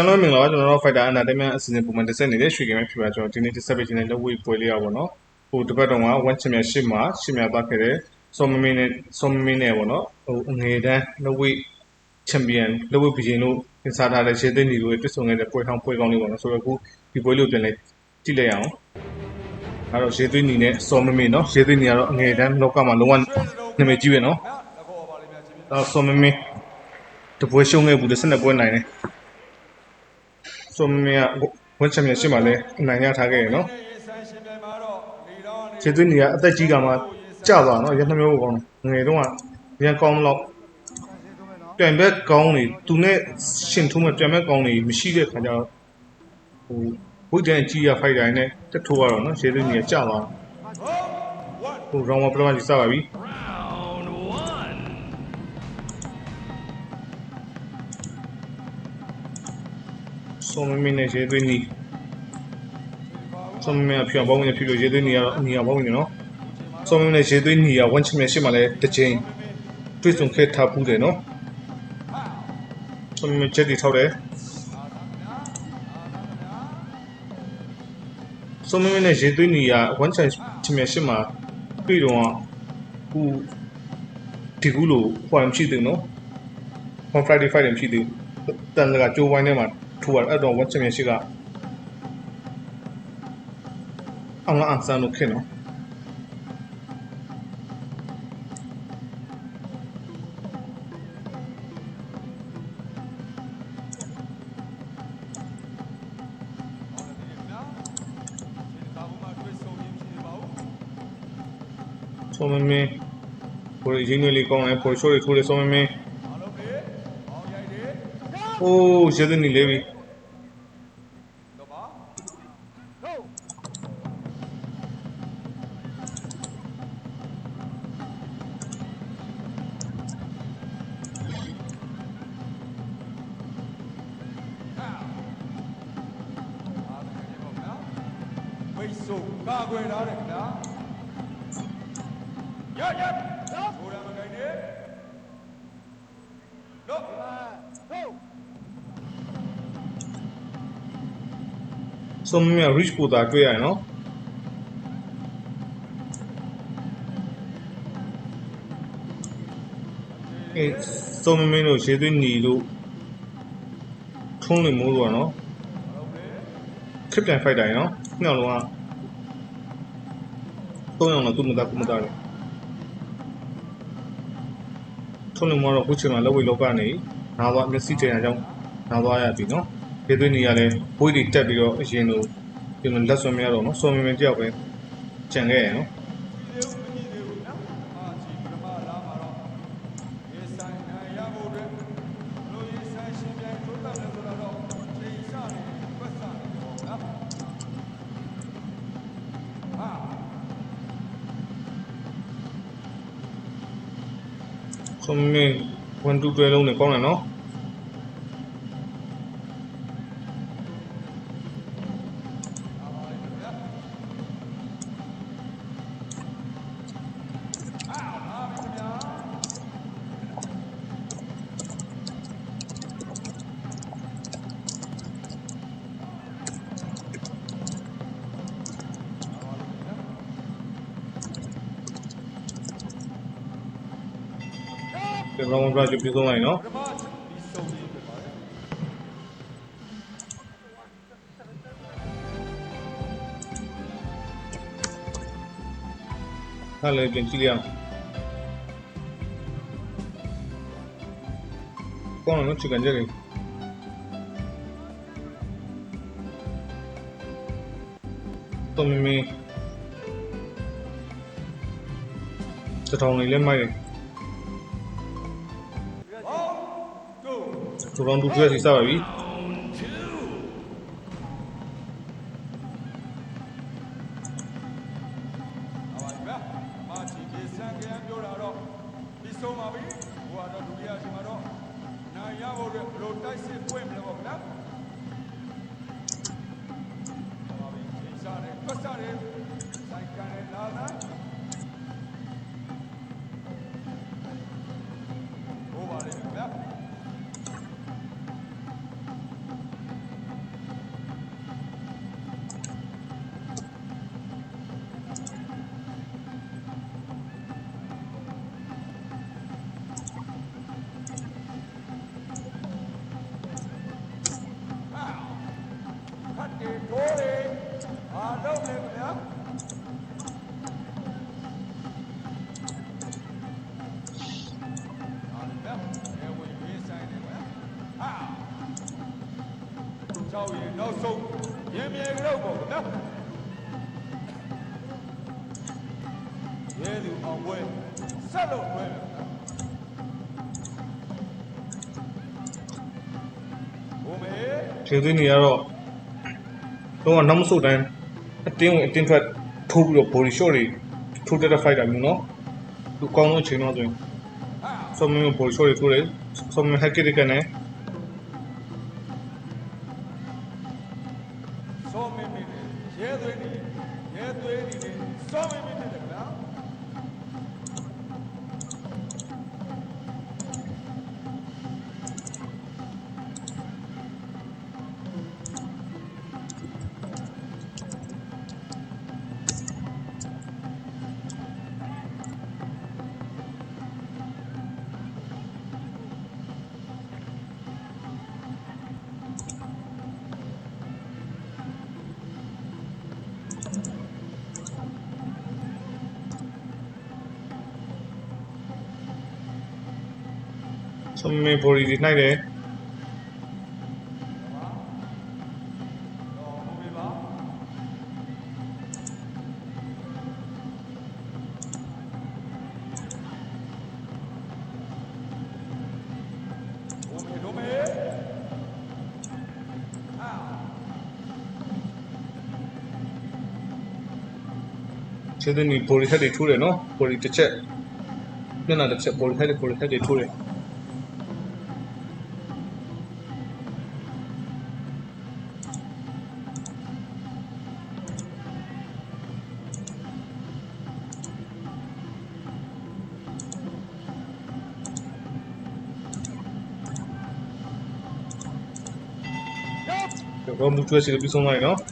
ကျွန်တော်မင်္ဂလာပါကျွန်တော်တို့ Fighter Entertainment အစီအစဉ်ပုံမှန်တက်ဆက်နေတဲ့ရွှေကင်ပဲဖြစ်ပါကျွန်တော်ဒီနေ့တက်ဆက်ပေးခြင်းတဲ့လက်ဝဲပွဲလေးရပါတော့ဟိုတစ်ပတ်တော့က1 Championship မှာရှင်းပြသွားခဲ့တဲ့စောမမင်းနဲ့စောမမင်းနဲ့ပေါ့နော်ဟိုအငယ်တန်းလက်ဝဲ Champion လက်ဝဲဘီရင်တို့ပြင်စားထားတဲ့ရှေ့သိန်းတွေတွေ့ဆုံခဲ့တဲ့ပွဲထောင်းပွဲကောင်းလေးပေါ့နော်ဆိုတော့အခုဒီပွဲလေးကိုပြန်လဲကြည့်လိုက်ရအောင်အဲ့တော့ရှေ့သိန်းနေနဲ့စောမမင်းနော်ရှေ့သိန်းနေကတော့အငယ်တန်းလောကမှာလုံးဝနာမည်ကြီးပဲနော်အဲ့စောမမင်းတပွဲရှုံးခဲ့ဘူးတဲ့12ပွဲနိုင်တယ် ဆိုမင်းကဝက်ချန်ပီယံရှစ်မှာလည်းအနိုင်ရထားခဲ့ရနော်ခြေသွင်းနေကအသက်ကြီးကမှကြသွားနော်ရနှမျိုးကောင်းတယ်ငယ်တုန်းကရန်ကောင်းတော့ပြန်ဘက်ကောင်းနေသူနဲ့ရှင်ထုံးမဲ့ပြန်ဘက်ကောင်းနေမရှိတဲ့ခါကျတော့ဟိုဝိတ်တန်ကြီးရဖိုက်တိုင်းနဲ့တက်ထိုးရတော့နော်ခြေသွင်းနေကကြသွားဟိုရောင်းမပလမကြီးစပါပြီ ဆိုမမင်းနဲ့ရေသွင်းနီးဆိုမမင်းကဖြောင်းပေါင်းဝင်ဖြီလို့ရေသွင်းနီးကတော့အနီးအောင်ပေါင်းဝင်နော်ဆိုမမင်းနဲ့ရေသွင်းနီးက1ချင်မြန်ရှစ်မှာလည်းတစ်ချိန်တွေ့ဆုံခဲ့ထားဘူးတယ်နော်ဆိုမမင်းချက်တီထောက်တယ်ဆိုမမင်းနဲ့ရေသွင်းနီးက1ချင်ချင်မြန်ရှစ်မှာတွေ့တော့ဟိုဒီကူလို့ဟိုမရှိသေးဘူးနော် on friday fight မရှိသေးဘူးတန်ကကြိုးဝိုင်းထဲမှာ ထိုးရအဲ့တော့ watch championship ကအငါအန်ဆန်လို့ခင်နော်ဆိုမမင်းကိုရင်းငွေလေးကောင်းတယ်ပေါ်ရှိုးတွေထိုးတယ်ဆိုမမင်း အိုးရတဲ့နေလေး ဆုကာကွယ်ထားတယ်ခင်ဗျာရရဘိုးရမကိုင်းနေလို့ဟုတ်ဆိုမမင်းက reach ပိုတာတွေ့ရတယ်နော်အဲဆိုမမင်းတို့ရေသွင်းညီလို့ထုံးနေမိုးလို့ရနော်ခရစ်တန်ဖိုက်တိုင်နော်ညောင်လုံးကသုံးယောက်တော့သူ့မသားကုမသားတယ်ထုံးနေမိုးတော့ခုချိန်မှာလက်ဝဲလောကနေနားသွားမျက်စိတင်အကြောင်းနားသွားရပြီနော် ရေသွင်းညီကလည်းဘွေးတွေတက်ပြီးတော့အရင်လိုဒီလိုလက်ဆွဲမရတော့နော်ဆိုမမင်းတယောက်ပဲကြံခဲ့ရနော်ဒီလိုမကြည့်သေးဘူးနော်အာချီပထမလာမှာတော့ရေဆိုင်နိုင်ရဖို့အတွက်လို့ရေဆိုင်ရှင်ပြန်ထိုးတက်တယ်ဆိုတော့ချိန်စနေကွက်စနေပေါ့နော်ဟာဆိုမမင်း1 2တွဲလုံးနဲ့ကောင်းတယ်နော် ဒီကောင်ကပြပြဆုံးလိုက်နော်ပထမဒီစုံကြီးဖြစ်ပါတယ်ဟာလည်းပြင်ကြည့်ရအောင်ကောင်းတယ်နော်ချီကန်ကြလေတော်မီမီစတောင်းလေးလည်းမိုက်တယ် ဆန်ကရန်ပြောတာတော့ဒီဆုံးပါပြီဟိုကတော့ဒုတိယရှင်မှာတော့နိုင်ရဖို့အတွက်ဘယ်လိုတိုက်စစ်ပွင့်မလဲပေါ့ဗျာပါပြီချိ ရင်းမြေကြောက်ပေါ့ခင်ဗျာရဲသူအောင်ပွဲဆက်လို့တွဲတယ်ခင်ဗျာဘုမေခြေသွင်းနေရတော့တော့ကနောက်မဆုတ်တိုင်းအတင်းဝင်အတင်းထွက်ထိုးပြီးတော့ body shot တွေထိုးတက်တဲ့ fighter မျိုးနော်သူအကောင်းဆုံးအချိန်တော့ဆိုရင်ဟာဆောမင်းကို body shot တွေထိုးတယ်ဆောမင်း hack တွေကနေ စောမင်းမင်းနဲ့ရဲသွေးနေရဲသွေးနေနဲ့စောမင်းမင်းနဲ့ ဆောမင်း body တွေနှိုက်တယ်တော့ဘုမေပါဘုမေတို့မေဟာခြေသွင်းနေ body head တွေထိုးတယ်နော် body တစ်ချက်မျက်နှာတစ်ချက် body head တွေ body head တွေထိုးတယ် တော့မူတွဲစီပြီးဆုံးသွားပြီနော်ဟို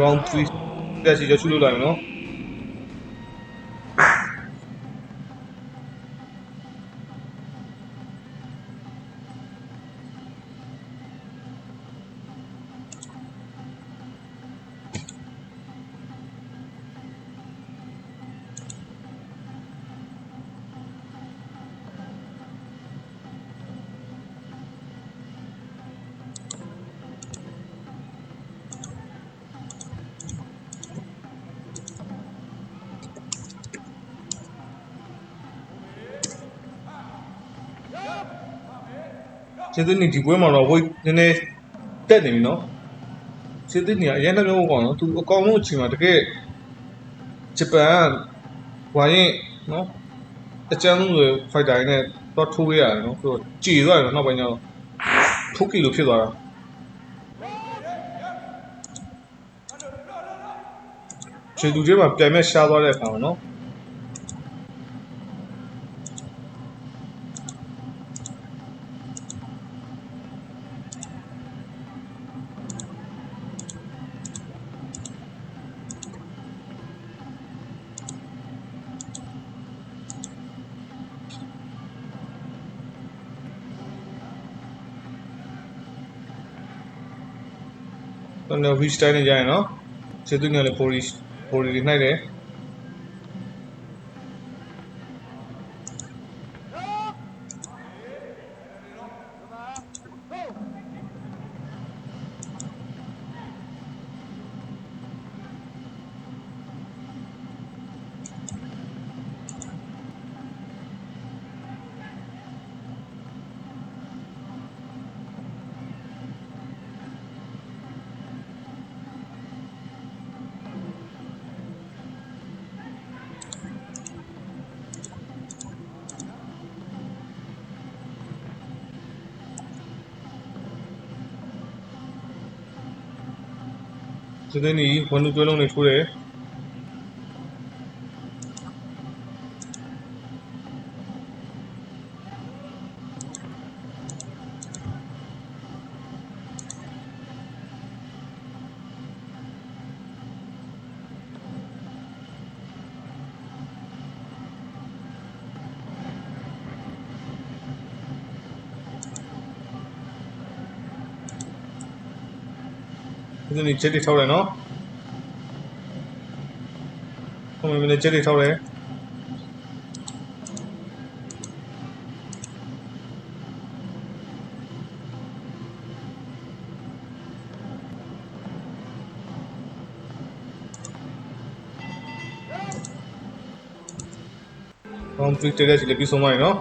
round 3 တက်စီရရှုလို့လာပြီနော် ခြေသွင်းနေဒီပွဲမှာတော့ weight နည်းနည်းတက်နေပြီနော်ခြေသွင်းနေအရင်တစ်မျိုးပေါ့နော်သူအကောင်ဆုံးအချိန်မှာတကယ်ဂျပန်ဝိုင်းရင်နော်အချမ်းဆုံးတွေ fighter တွေနဲ့တော့ထိုးရရတယ်နော်သူကြည်သွားတယ်နောက်ပိုင်းကျတော့ထိုးကီလိုဖြစ်သွားတာခြေသူတွေမှာပြန်မဲ့ရှားသွားတဲ့အခါမှာနော် တော့ no we style နေကြရင်နော်ခြေသူညလည်း body body တွေနှိုက်တယ် ကျေးဇူးညီ ဝန်လူတွဲလုံးတွေထိုးတယ်ကျေးဇူးညီချက်တွေထောက်တယ်နော်ဟိုမင်းလည်းချက်တွေထောက်တယ်ကောင်းပလီတက်တဲ့စီလည်းပြီးဆုံးသွားပြီနော်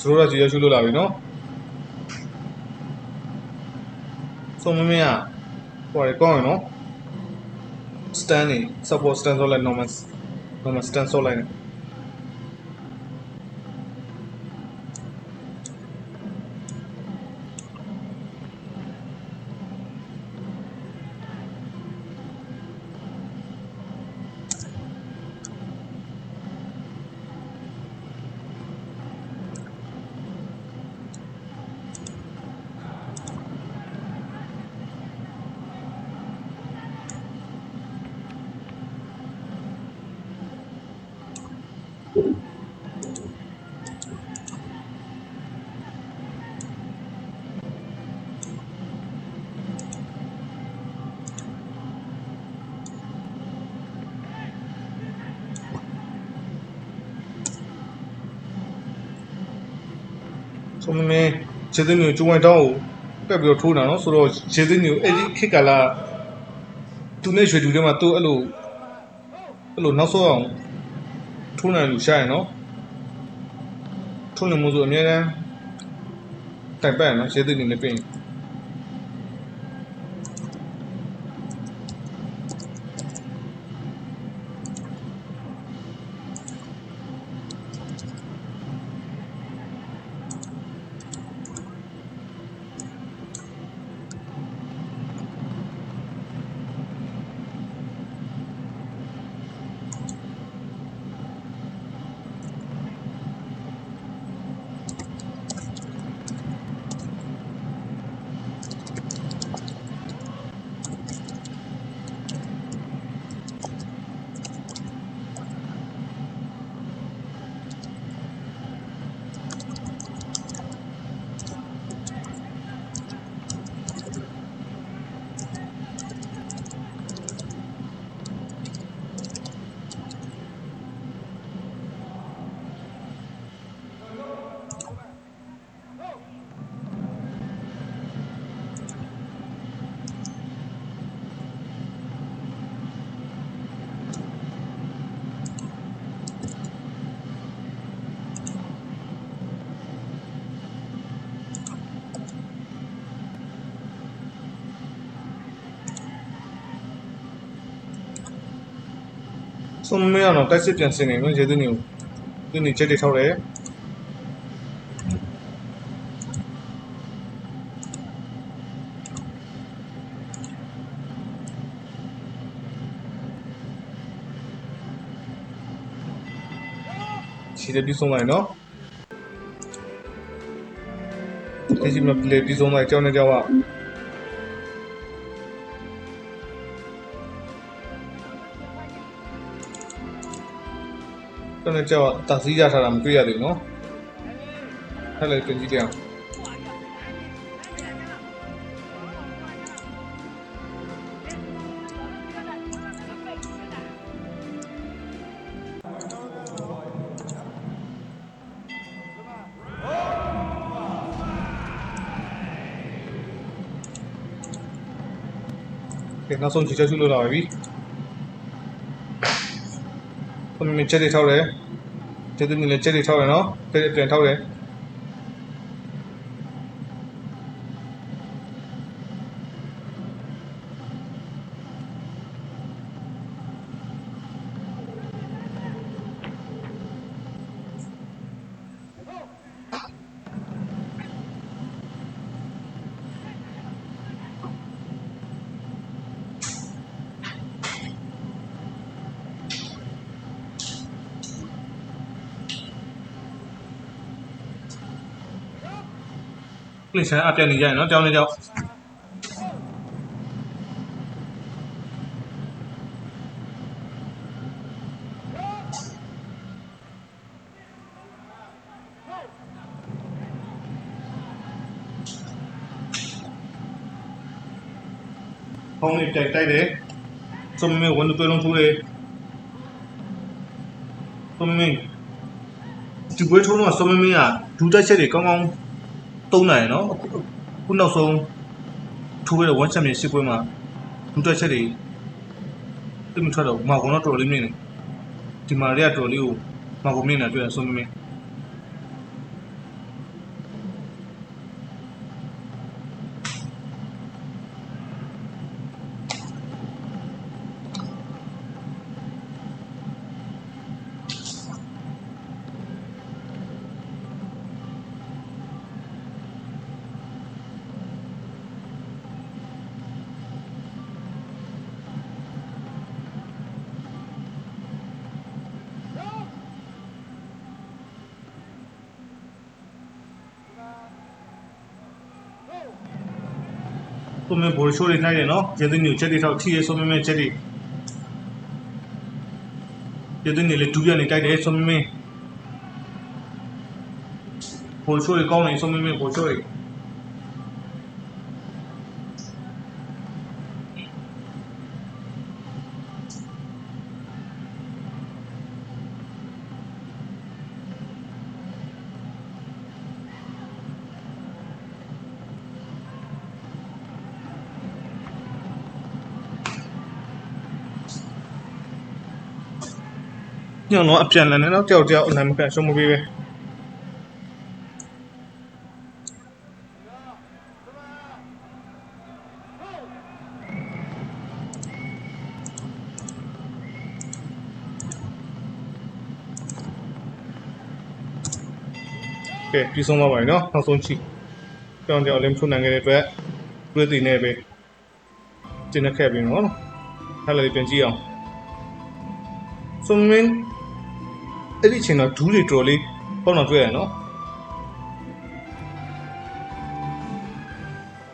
စရိုးရကြီးရရှုလို့လာပြီနော်ဆုံးမမင်းကဟိုရကောင်းရနော် stand နေ support stand ဆိုလိုက် normal normal stand ဆိုလိုက်နေ ဆုံးမမင်းခြေသိမ်းမျိုးကျုံဝိုင်းတောင်းကိုပက်ပြီးတော့ထိုးတာနော်ဆိုတော့ခြေသိမ်းမျိုးအဲ့ဒီခေတ်ကလာသူနဲ့ရွှေတူထဲမှာသူ့အဲ့လိုအဲ့လိုနောက်ဆုံးအောင်ထိုးနိုင်လို့ရှာရနော်ထိုးနေမှုဆိုအများတန်းတိုက်ပတ်ရနော်ခြေသိမ်းနေလည်းပြင် ဆုံးမရတော့တိုက်စစ်ပြန်စင်နေနော်ရေသွင်းနေသူနေချက်တွေထောက်တယ်ခြေတွေပြီးဆုံးလိုက်နော်ဒီကြီးမပလေပြီးဆုံးလိုက်ကြောင်းနေကြောက်อ่ะကျွ န်တော်ကြောက်တာစီးရထားတာမတွေ့ရသေးဘူးနော်။အဲ့လေပြင်ကြည့်ကြအောင်။ကဲနောက်ဆုံးချီချက်ရှုလို့လာပါ ပြီ။ဆုံးမင်းချက်တွေထောက်တယ်ကျေးဇူးတင်လည်းချက်တွေထောက်တယ်နော်ချက်တွေပြန်ထောက်တယ် ပလင်ဆန်အပြန်နေကြရင်နော်တောင်းနေကြောက်ဖုန်းလေးတိုက်တိုက်တယ်စုံမင်းဝန်တွေလုံးထိုးတယ်စုံမင်းဒီပွဲထုံးတော့စုံမင်းကဒူတက်ချက်တွေကောင်းကောင်း သုံးနိုင်နော်အခုခုနောက်ဆုံးထိုးရတဲ့ဝန်ချက်မြေရှစ်ပွဲမှာဒူတက်ချက်တွေတိမထွက်တော့မာကုံတော့တော်တော်လေးမြင်တယ်ဒီမာရီကတော်တော်လေးကိုမာကုံမြင်နေတာတွေ့ရစုံမင်း ဆိုမင်းဘော်ရှိုးတွေနိုင်တယ်နော်ကျေးဇူးညိုချက်တွေထောက်ထီးရဲဆိုမင်းမင်းချက်တွေကျေးဇူးညိုလေဒူးပြနေတိုက်တယ်ဆိုမင်းမင်းဘော်ရှိုးတွေကောင်းနေဆိုမင်းမင်းဘော်ရှိုးတွေ ညောင်းတော့အပြန်လည်နေတော့တယောက်တယောက်အနိုင်မကန်ရှုံးမပေးပဲကဲပြီးဆုံးပါပါပြီနော်နောက်ဆုံးချိကြောင်ကြောင်လင်းထုံနိုင်ခဲ့တဲ့အတွက်ပြည်သူနေပဲကျင်းခဲ့ပြီနော်ထားလိုက်ပြန်ကြည့်အောင်ဆိုမင်း အဲ့ဒီအချိန်တော့ဒူးတွေတော်လေးပေါ့တော့တွေ့ရနော်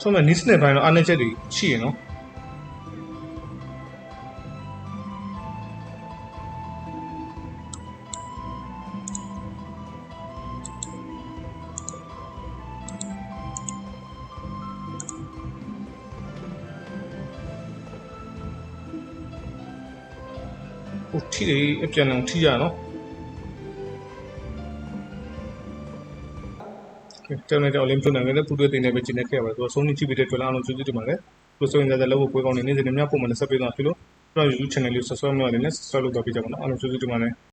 ဆိုမင်းနီးစနယ်ပိုင်းတော့အားနေချက်တွေရှိရနော်ဟိုထိတွေအပြန်အောင်ထိရနော် ကဲတောင်းနေတော့လင်းထုံနိုင်တယ်ပူတွေတင်နေပဲကျင်းနေခဲ့ပါတော့ဆုံးနေကြည့်ပြီးတဲ့တွေ့လာအောင်ကျေးဇူးတင်ပါတယ်ကိုစိုးရင်လည်းလောက်ကိုပွဲကောင်းနေနေစနေမြပုံမှန်ဆက်ပေးသွားပြီလို့ကျွန်တော် YouTube channel လေး subscribe လုပ်ရတယ်နဲ့ subscribe လုပ်တော့ပြကြပါတော့အားလုံးကျေးဇူးတင်ပါတယ်